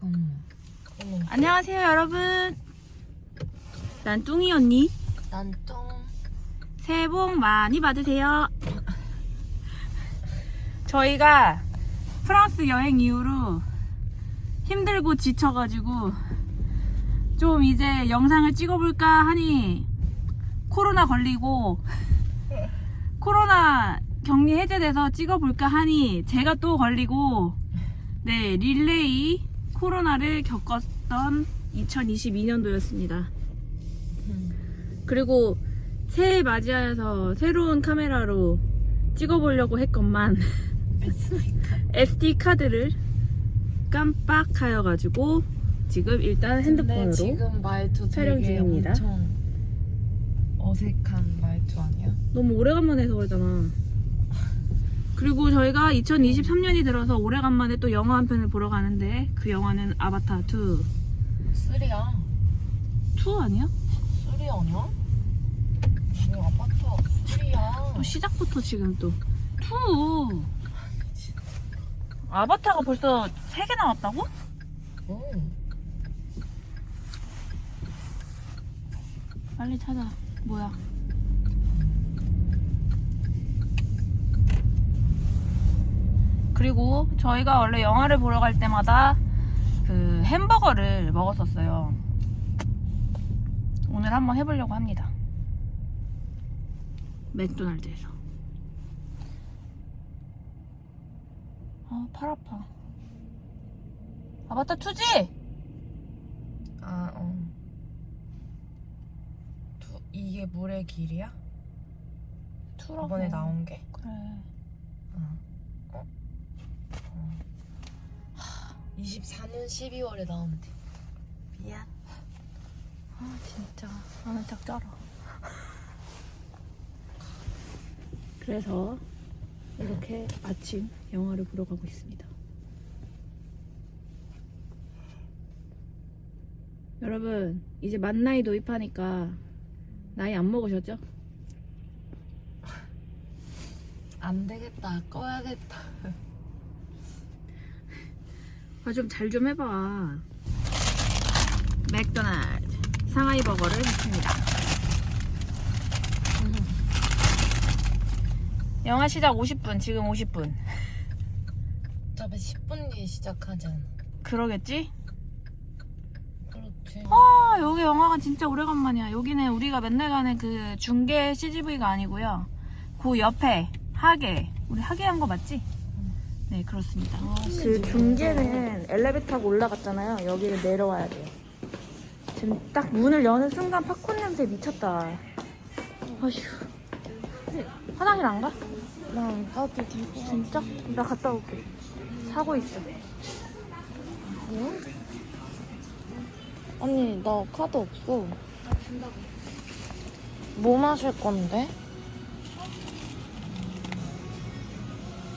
어머. 어머. 안녕하세요 여러분 난 뚱이 언니 난 똥. 새해 복 많이 받으세요 저희가 프랑스 여행 이후로 힘들고 지쳐가지고 좀 이제 영상을 찍어볼까 하니 코로나 걸리고 코로나 격리 해제돼서 찍어볼까 하니 제가 또 걸리고 네 릴레이 코로나를 겪었던 2022년도였습니다. 그리고 새해 맞이하여서 새로운 카메라로 찍어보려고 했건만 SD 카드를 깜빡하여가지고 지금 일단 핸드폰으로 지금 말투 촬영 중입니다. 엄청 어색한 말투 아니야? 너무 오래간만에 해서 그러잖아. 그리고 저희가 2023년이 들어서 오래간만에 또 영화 한 편을 보러 가는데 그 영화는 아바타 2. 쓰리야. 2 아니야? 쓰리 아니야? 왜 아파트 쓰리야? 또 시작부터 지금 또 2. 아바타가 벌써 3개 나왔다고? 응. 빨리 찾아. 뭐야? 그리고 저희가 원래 영화를 보러 갈 때마다 그 햄버거를 먹었었어요. 오늘 한번 해보려고 합니다. 맥도날드에서. 아, 팔 아파. 아바타 2지? 아, 어. 두, 이게 물의 길이야? 2라고. 이번에 나온 게? 그래. 어. 어? 24년 12월에 나오면 돼. 미안. 아 진짜 나는 짝 쩔어 그래서 이렇게 아침 영화를 보러 가고 있습니다 여러분 이제 만 나이 도입하니까 나이 안 먹으셨죠? 안 되겠다. 꺼야겠다. 아 좀 잘 좀 해봐 맥도날드 상하이 버거를 했습니다 영화 시작 50분 지금 50분 어차피 10분 뒤에 시작하잖아. 그러겠지? 그렇지. 아 여기 영화가 진짜 오래간만이야 여기는 우리가 맨날 가는 그 중계 CGV가 아니고요 그 옆에 하계 우리 하계 한 거 맞지? 네 그렇습니다 그 중계는 엘리베이터 타고 올라갔잖아요 여기를 내려와야 돼요 지금 딱 문을 여는 순간 팝콘 냄새 미쳤다 아휴 화장실 안 가? 나 가도 될 거. 진짜? 나 갔다 올게 사고 있어 언니 나 카드 없어. 뭐 마실 건데?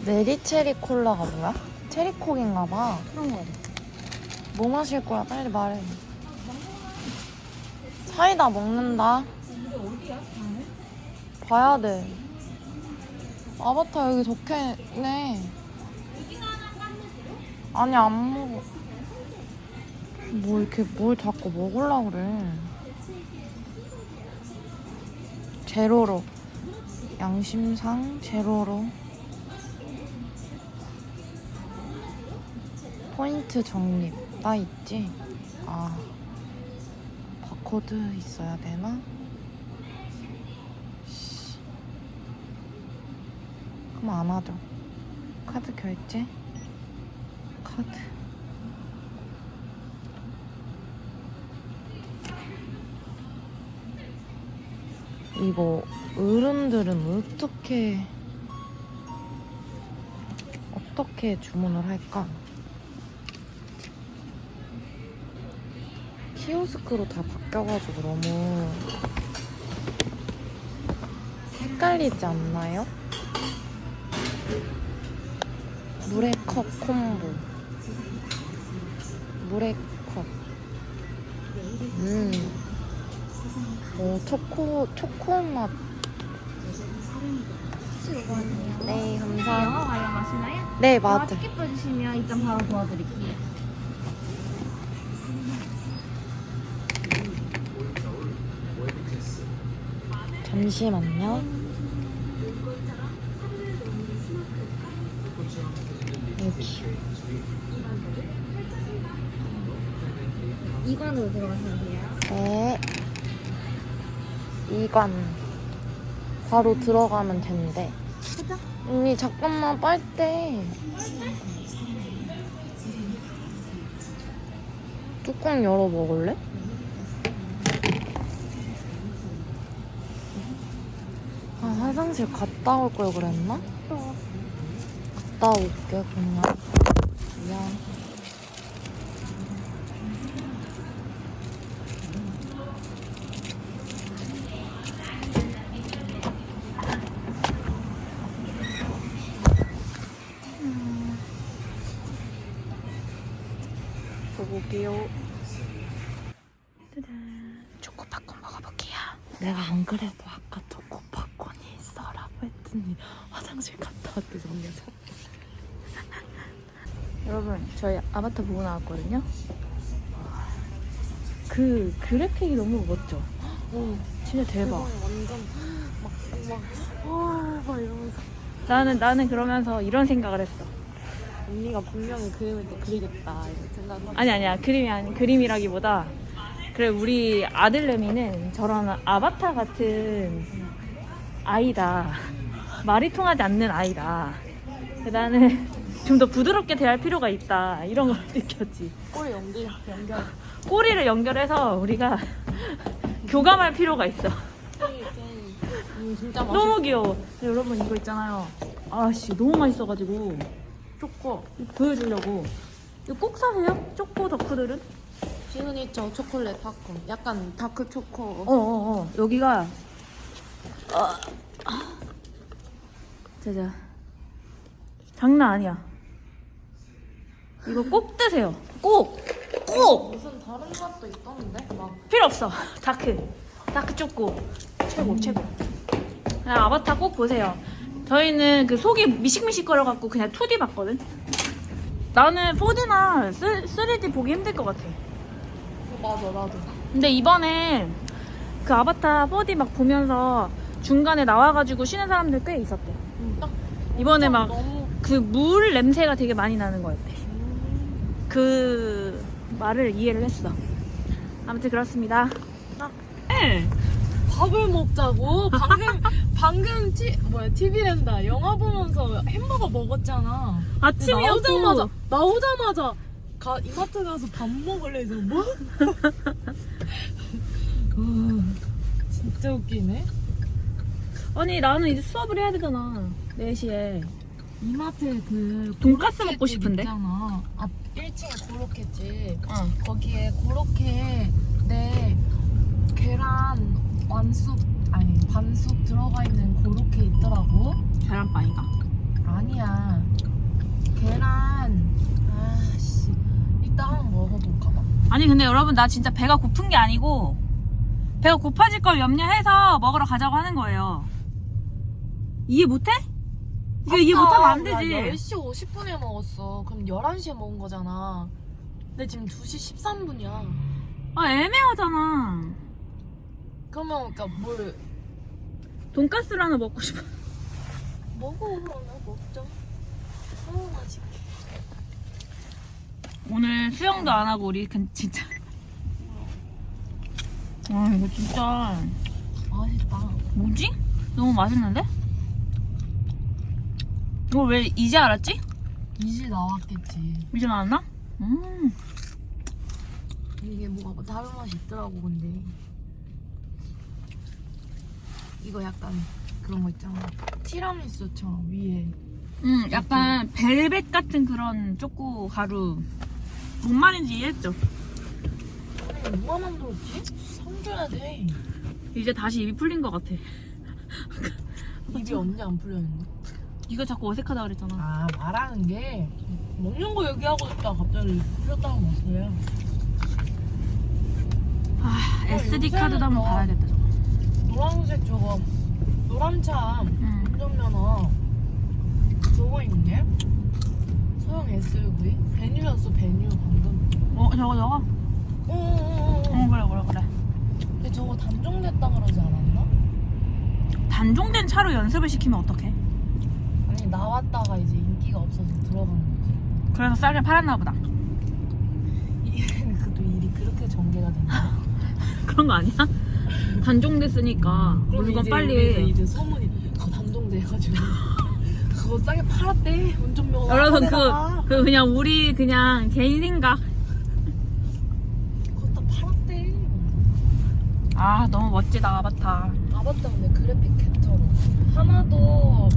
메리체리 콜라가 뭐야? 체리콕인가 봐. 그런 거 같아 뭐 마실 거야? 빨리 말해. 사이다 먹는다. 봐야 돼. 아바타 여기 적혀있네. 아니, 안 먹어. 뭐 이렇게 뭘 자꾸 먹으려고 그래. 제로로. 양심상 제로로. 포인트 적립. 나 있지? 아. 바코드 있어야 되나? 씨. 그럼 안 하죠. 카드 결제? 카드. 이거 어른들은 어떻게 어떻게 주문을 할까? 키오스크로 다 바뀌어가지고 너무 헷갈리지 않나요? 물의 컵 콤보 물의 컵 음. 오, 초코, 초코 맛. 네, 감사합니다. 관련 마시나요? 네, 맞아. 티켓 봐주시면 일단 바로 도와드릴게요 잠시만요. 여기. 이관으로 들어가시면 돼요. 네. 이관. 바로 들어가면 된대. 언니, 잠깐만, 빨대. 뚜껑 열어 먹을래? 아, 화장실 갔다 올 걸 그랬나? 갔다 올게, 그냥. 미안. 짜잔. 초코팝콘 먹어볼게요. 내가 안 그래도 아까 했더니 화장실 갔다 왔대 정리하자. 여러분 저희 아바타 보고 나왔거든요. 그 그래픽이 너무 멋져. 오, 진짜 대박. 완전 막, 막, 와, 막 이러면서. 나는 나는 그러면서 이런 생각을 했어. 언니가 분명히 그림을 또 그리겠다 이런 생각을 아니 아니야 그림이 아니 그림이라기보다 그래 우리 아들 레미는 저런 아바타 같은 아이다 말이 통하지 않는 아이다 나는 좀 더 부드럽게 대할 필요가 있다 이런 걸 느꼈지 꼬리 연기 연결. 꼬리를 연결해서 우리가 교감할 필요가 있어 음, 진짜 맛있어. 너무 귀여워 여러분 이거 있잖아요 아씨 너무 맛있어가지고 초코. 이거 보여주려고 이거 꼭 사세요 초코 덕후들은 시그니처 초콜릿 팝콘. 약간 다크 초코. 어어어 여기가 어. 자자. 장난 아니야. 이거 꼭 드세요. 꼭 꼭. 무슨 다른 맛도 있던데? 막. 필요 없어. 다크. 다크 초코. 최고 최고. 그냥 아바타 꼭 보세요. 저희는 그 속이 미식미식거려 갖고 그냥 2D 봤거든? 나는 4D나 3D 보기 힘들 것 같아. 맞아 나도. 근데 이번에 그 아바타 4D 막 보면서 중간에 나와가지고 쉬는 사람들 꽤 있었대. 딱 이번에 막 너무 그물 냄새가 되게 많이 나는 거였대. 그 말을 이해를 했어. 아무튼 그렇습니다. 네. 밥을 먹자고 방금 방금 티 뭐야 TV랜다 영화 보면서 햄버거 먹었잖아. 아침이었고 나오자마자 나오자마자 가 이마트 가서 밥 먹을래 해서 뭐? 와, 진짜 웃기네. 아니 나는 이제 수업을 해야 되잖아. 4시에. 이마트에 그 돈가스 먹고 싶은데? 있잖아. 앞 1층에 고로케집. 어. 거기에 고로케 내 계란 완숙 아니 반숙 들어가 있는 고로케 있더라고. 계란빵이가. 아니야. 계란. 아씨. 이따 한번 먹어볼까 봐. 아니 근데 여러분 나 진짜 배가 고픈 게 아니고 배가 고파질 걸 염려해서 먹으러 가자고 하는 거예요. 이해 못해? 이거 이해 못하면 안 되지. 10시 50분에 먹었어. 그럼 11시에 먹은 거잖아. 근데 지금 2시 13분이야. 아 애매하잖아. 그러면 그러니까 뭘 돈가스를 하나 먹고 싶어. 먹어 그러면 먹자. 어, 맛있게. 오늘 수영도 안 하고 우리 그 진짜. 아 이거 진짜 맛있다. 뭐지? 너무 맛있는데? 이거 왜 이제 알았지? 이제 나왔겠지. 이제 나왔나? 음. 이게 뭐가 뭐 다른 맛이 있더라고 근데 이거 약간 그런 거 있잖아 티라미수처럼 위에 음, 약간 벨벳 같은 그런 초코 가루. 뭔 말인지 이해했죠? 아니 누가 만들었지? 삼줘야 돼 이제 다시 입이 풀린 것 같아. 입이 언제 안 풀렸는데? 이거 자꾸 어색하다 그랬잖아. 아 말하는 게 먹는 거 얘기하고 있다 갑자기 풀렸다는 맛이에요 아, SD 요새는 카드도 한번 뭐- 봐야겠다, 저거. 노란색 저거 노란차 음. 운전면허 저거 있네 소형 SUV 베뉴였어 베뉴 방금 어, 저거, 저거. 어, 어 그래 그래 그래. 근데 저거 단종됐다 그러지 않았나? 단종된 차로 연습을 시키면 어떡해? 나왔다가 이제 인기가 없어서 들어간 거지. 그래서 싸게 팔았나 보다. 그도 일이 그렇게 전개가 됐나? 그런 거 아니야? 단종됐으니까 그럼 물건 이제 빨리. 이제 소문이 그거 단종돼가지고 그거 싸게 팔았대 운전면허 여러분. 그, 그 그냥 우리 그냥 개인 생각. 팔았대 아 너무 멋지다 아바타. 아바타 근데 그래픽 캡처로 하나도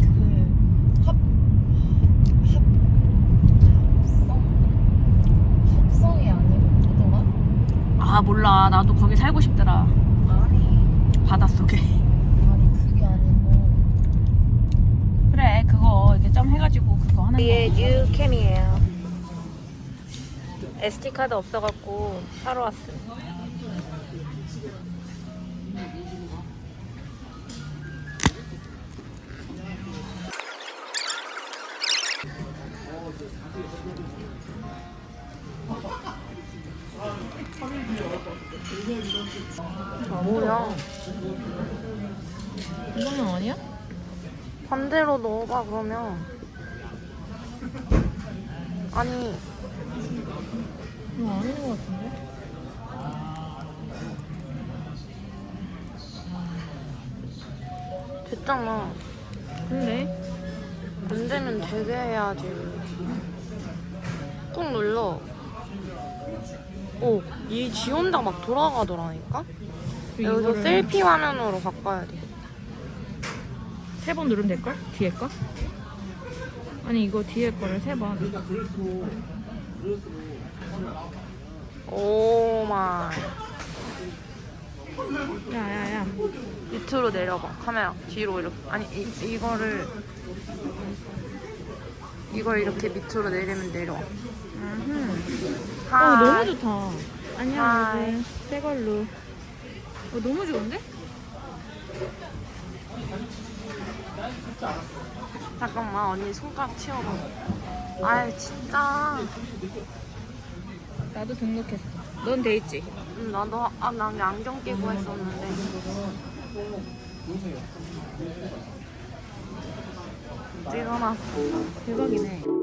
그 합, 합, 합성 합성이 아니고? 아 몰라 나도 거기 살고 싶더라 아니 바닷속에. 아니 그게 아니고 그래 그거 이렇게 점 해가지고 그거 하는 거. 이게 뉴캠이에요. SD 카드 없어갖고 사러 왔어. 뭐야? 이거는 아니야? 반대로 넣어봐 그러면. 아니 이거 아닌 것 같은데? 됐잖아. 근데 안 되면 되게 해야지. 꾹 눌러. 오, 이 지 혼자 막 돌아가더라니까? 여기서 셀피 화면으로 바꿔야 돼. 세번 누르면 될걸? 뒤에 거? 아니 이거 뒤에 거를 세 번. 오 마이. 야야야. 밑으로 내려봐. 카메라 뒤로 이렇게. 아니 이, 이거를 이걸 이렇게 밑으로 내리면 내려와. 어 하이. 너무 좋다. 안녕 하이. 여러분. 새 걸로. 어 너무 좋은데? 잠깐만 언니 손가락 치워봐. 아이 진짜. 나도 등록했어. 넌 돼 있지? 응, 나도 아 난 안경 끼고 했었는데. 찍어놨어. 대박이네.